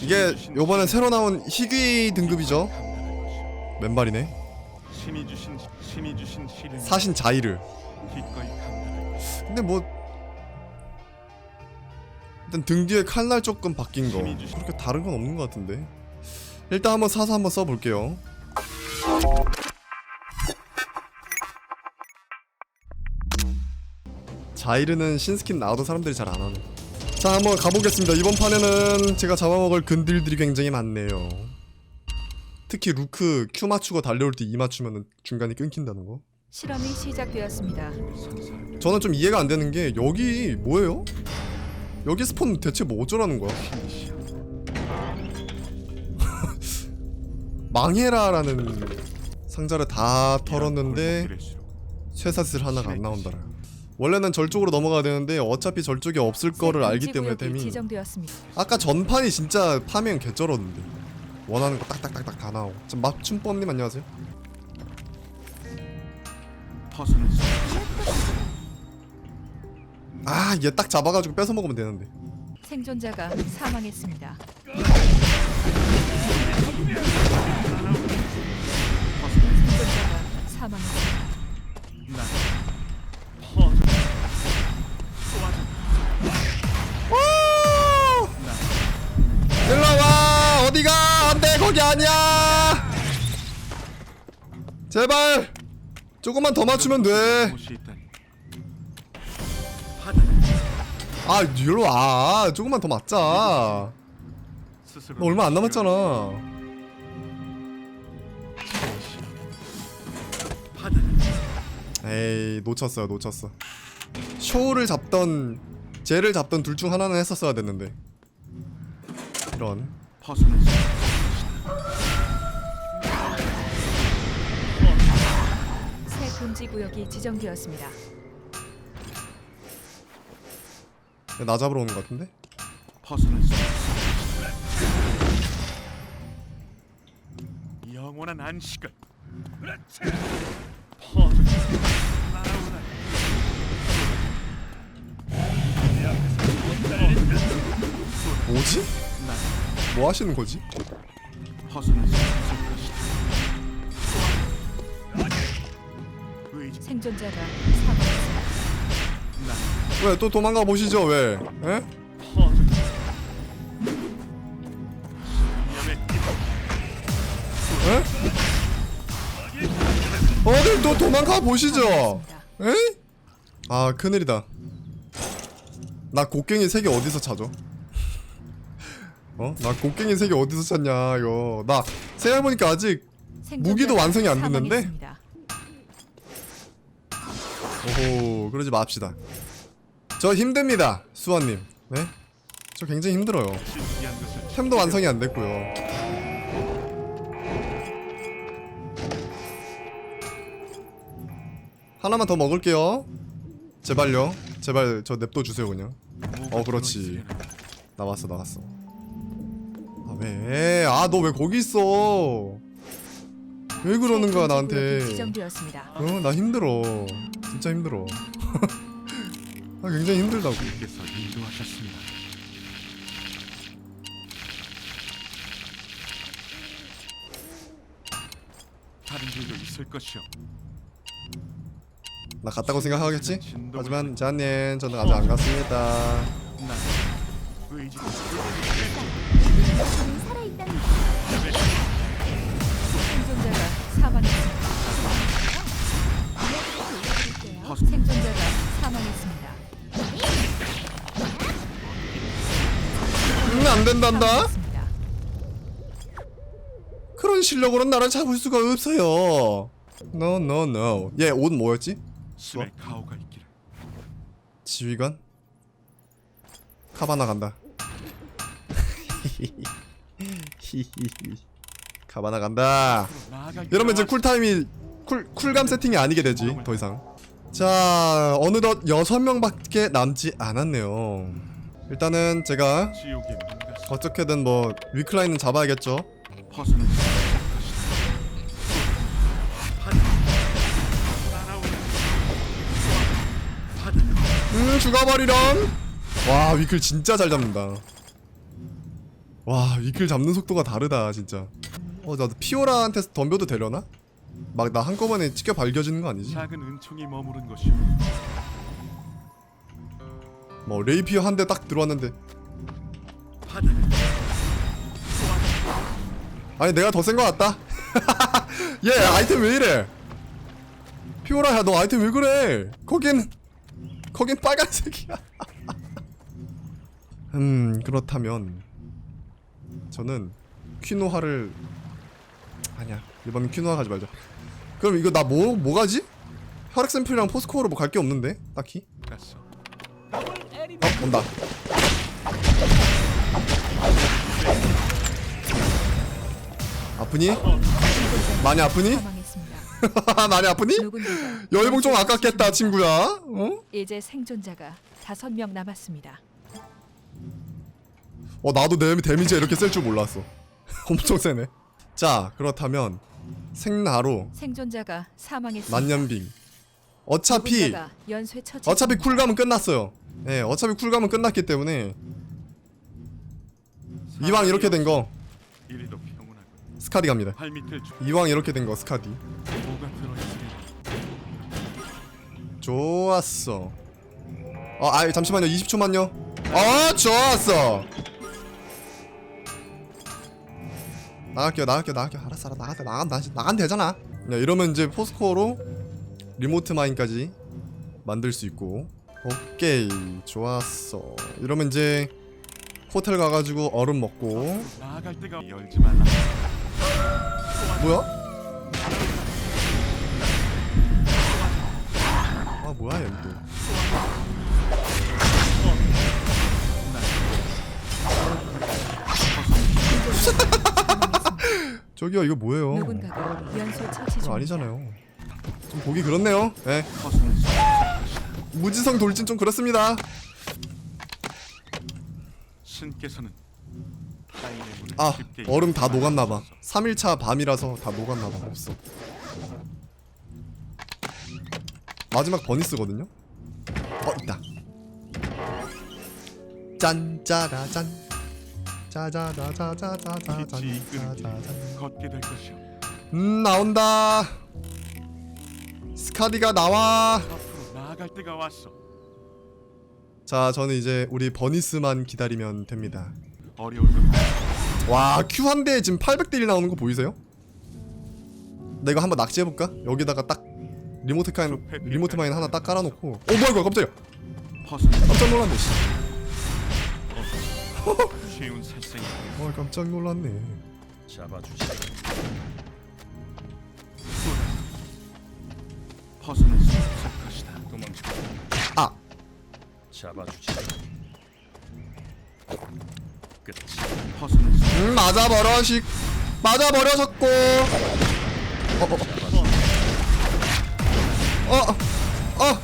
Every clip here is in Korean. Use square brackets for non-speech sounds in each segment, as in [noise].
이게 요번에 새로 나온 희귀 등급이죠? 맨발이네. 신이 주신 신이 주신 시를 사신 자이르 기꺼이 감당할 근데 뭐 일단 등 뒤에 칼날 조금 바뀐 거. 그렇게 다른 건 없는 것 같은데. 일단 한번 사서 한번 써볼게요. 자이르는 신스킨 나와도 사람들이 잘 안 하네 자 한번 가보겠습니다 이번 판에는 제가 잡아먹을 근딜들이 굉장히 많네요 특히 루크 Q 맞추고 달려올 때 E 맞추면 중간에 끊긴다는 거 실험이 시작되었습니다. 저는 좀 이해가 안 되는 게 여기 뭐예요? 여기 스폰 대체 뭐 어쩌라는 거야? [laughs] 망해라라는 상자를 다 털었는데 쇠사슬 하나가 안 나온다라. 원래는 절 쪽으로 넘어가야 되는데 어차피 절 쪽에 없을 거를 새 알기 때문에 템이 지정되었습니다. 아까 전판이 진짜 파면 개쩔었는데 원하는 거 딱딱딱딱 다 나오고 좀 맞춤법님 안녕하세요 아 얘 딱 잡아가지고 뺏어 먹으면 되는데 생존자가 사망했습니다. 생존자가 사망했습니다. 거기 아니야. 제발 조금만 더 맞추면 곳이 있다니 일로 와. 조금만 더 맞자. 너 얼마 안 남았잖아. 에이 놓쳤어요 놓쳤어. 쇼를 잡던 쟤를 잡던 둘 중 하나는 했었어야 됐는데. 이런 금지 구역이 지정되었습니다. 나 잡으러 오는 것 같은데 벗어날 수 영원한 안식을 퍼져 날아오라 뭐지? 난 뭐 하시는 거지? 생존자가 사망했습니다. 난왜또 도망가 보시죠 왜? 에? 에? 어딜 또 도망가 보시죠. 에? 아 큰일이다 나 곡괭이 세 개 어디서 찾아? 어? 나 곡괭이 세 개 어디서 찾냐 이거 나 생각해보니까 아직 무기도 완성이 안 됐는데? 사망했습니다. 오호 그러지 맙시다. 저 힘듭니다 수아님. 네? 저 굉장히 힘들어요. 템도 완성이 안 됐고요. 하나만 더 먹을게요. 제발요. 제발 저 냅둬 주세요 그냥. 어, 그렇지. 나왔어 나왔어. 아 왜? 아 너 왜 거기 있어? 왜 그러는 거야 나한테? 구역이 지정되었습니다. 어 나 힘들어 진짜 힘들어 [laughs] 아 굉장히 힘들다고 주께서 인도하셨습니다. 다른 길도 있을 것이오. 나 갔다고 생각하겠지? 하지만 자님 저는 아직 안 갔습니다 난 의지 생존자가 사망했습니다. 벗 생존자가 사망했습니다. 음, 안 된단다 사망했습니다. 그런 실력으로는 나를 잡을 수가 없어요 No no no 얘 옷 뭐였지? 숨에 가오가 있기를. 지휘관? 카바나 간다 [laughs] 카바나 간다 이러면 이제 쿨타임이 쿨, 쿨감 세팅이 아니게 되지 더 이상 자 어느덧 6명밖에 남지 않았네요 일단은 제가 어떻게든 뭐 위클라인은 잡아야겠죠 음 죽어버리렴 와 위클 진짜 잘 잡는다 와, 이킬 잡는 속도가 다르다, 진짜. 어, 나도 피오라한테 덤벼도 되려나? 막 나 한꺼번에 찍혀 발겨지는 거 아니지? 작은 은총이 머무른 것이오. 뭐 레이피어 한 대 딱 들어왔는데. 아니 내가 더 센 거 같다. [laughs] 얘 아이템 왜 이래? 피오라야 너 아이템 왜 그래? 거긴 거긴 빨간색이야. [laughs] 음 그렇다면 저는 퀴노아를 아니야 이번엔 퀴노아 가지 말자 그럼 이거 나 뭐 뭐 가지? 혈액 샘플이랑 포스코어로 뭐 갈 게 없는데 딱히 갔어. 어 온다 아프니? 많이 아프니? 사망했습니다. [laughs] 많이 아프니? 누군가가 열봉 좀 아깝겠다 친구야 어? 이제 생존자가 다섯 명 남았습니다. 어 나도 내 데미지가 이렇게 셀줄 몰랐어 [laughs] 엄청 세네 자 그렇다면 생나로 생존자가 사망했습니다. 만년빙. 어차피 누군가가 연쇄 처치. 어차피 쿨감은 끝났어요. 예 어차피 쿨감은 끝났기 때문에 이왕 이렇게 된 거 이리도 평온하고 스카디 갑니다. 발밑을 주 이왕 이렇게 된 거 스카디. 뭐가. 좋았어. 어, 아 잠시만요. 20초만요. 어 좋았어 나갈게요 나갈게요 나갈게요. 알았어 알았어 나가 나가 나 나간 되잖아. 야, 이러면 이제 포스코어로 리모트 마인까지 만들 수 있고. 오케이 좋았어. 이러면 이제 호텔 가가지고 얼음 먹고. 뭐야? 저기요 이거 뭐예요? 누군가가 처치 이거 중. 아니잖아요. 좀 보기 그렇네요. 네. 무지성 돌진 좀 그렇습니다. 신께서는 타인의 문을 아 쉽게 얼음 다 녹았나봐. 말아주소서. 3일차 밤이라서 다 녹았나봐. 없어. 마지막 버니스거든요. 어 있다. 짠 짜라잔. 짜자자자자자자잔. 빛이 이끄는 길 짜자잔. 걷게 될 것이오. 음 나온다. 스카디가 나와. 앞으로 나아갈 때가 왔어. 자 저는 이제 우리 버니스만 기다리면 됩니다. 어려울 것와 Q 한 대에 지금 800딜 나오는 거 보이세요? 나 이거 한번 낚시해볼까? 여기다가 딱 리모트 카인 리모트 마인 하나 딱 깔아놓고 어 뭐야 이거 깜짝이야 벗어날 깜짝 놀랐네 씨. 수 쉬운 살생이 어 깜짝 놀랐네. 잡아주지. 벗어날 수 없을 것이다. 도망치고. 아! 잡아주지. 끝이. 벗어날 수 음, 맞아 버려 식 맞아 버려 졌고. 어어어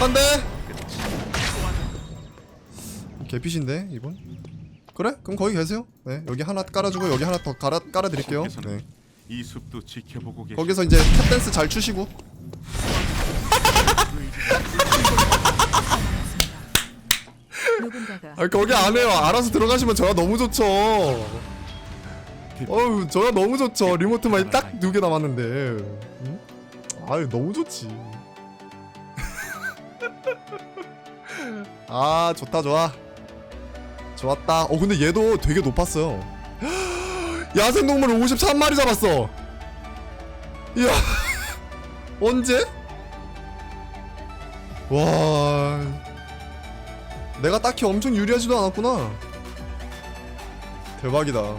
안돼 개핏인데 이분? 그래? 그럼 거기 계세요? 네 여기 하나 깔아주고 여기 하나 더 깔아 깔아드릴게요. 네. 이 숲도 지켜보고 계시. 거기서 이제 탭 댄스 잘 추시고. 누군가가 아 거기 안 해요 알아서 들어가시면 저야 너무 좋죠. 어우 저야 너무 좋죠. 리모트만 딱 두 개 남았는데. 응? 아유 너무 좋지. [laughs] 아 좋다 좋아 좋았다. 어 근데 얘도 되게 높았어요. [gasps] 야생동물 53마리 잡았어. 이야. [laughs] 언제? 와. 내가 딱히 엄청 유리하지도 않았구나. 대박이다